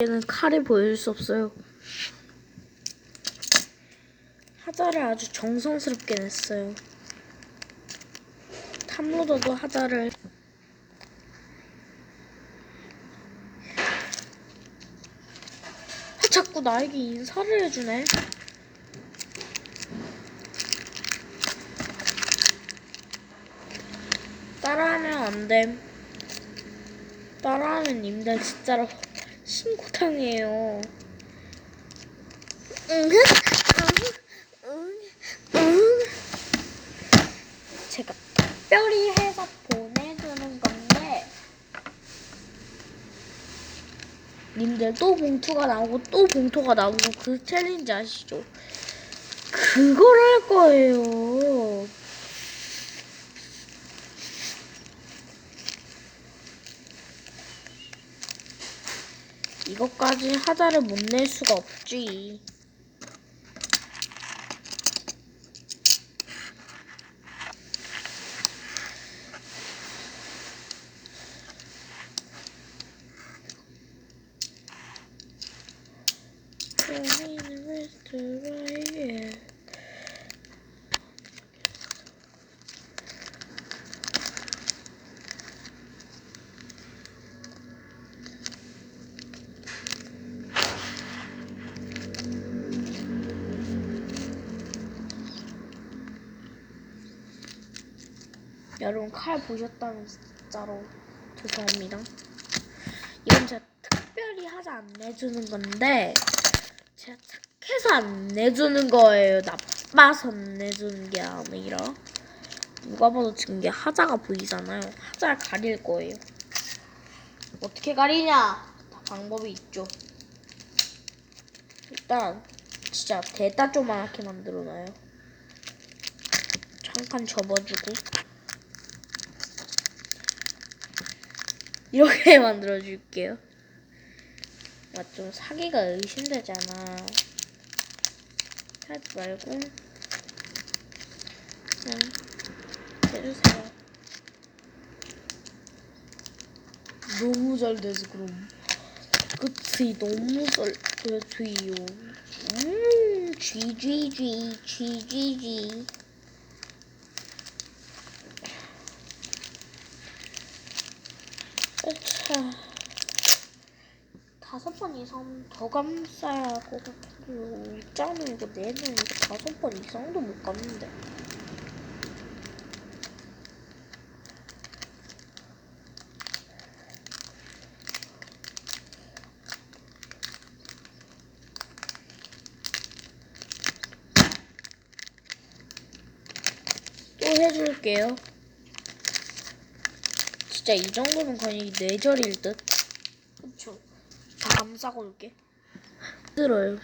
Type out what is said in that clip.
얘는 칼을 보여줄 수 없어요. 하자를 아주 정성스럽게 냈어요. 탐로더도 하자를 아, 자꾸 나에게 인사를 해주네. 따라하면 안 됨. 따라하면 님들 진짜로 신고탕이에요. 제가 특별히 해서 보내주는 건데, 님들 또 봉투가 나오고 또 봉투가 나오고 그 챌린지 아시죠? 그걸 할 거예요. 이것까지 하자를 못 낼 수가 없지. 여러분 칼 보셨다면 진짜로 죄송합니다. 이건 제가 특별히 하자 안 내주는 건데 제가 착해서 안 내주는 거예요. 나빠서 안 내주는 게 아니라 누가 봐도 지금 게 하자가 보이잖아요. 하자를 가릴 거예요. 어떻게 가리냐? 다 방법이 있죠. 일단 진짜 대따 조그맣게 만들어놔요. 잠깐 접어주고 이렇게 만들어 줄게요. 아, 좀 사기가 의심되잖아. 하지 말고 그냥 해주세요. 너무 잘 돼서 그럼. 그치 너무 잘 돼서요. 음, GGG, GGG. 다섯 번 이상 더 감싸야 같아요. 있잖아 이거 내년 이거 다섯 번 이상도 못 감는데. 또 해줄게요. 진짜 이 정도면 거의 뇌절일 듯. 감싸고 올게. 힘들어요.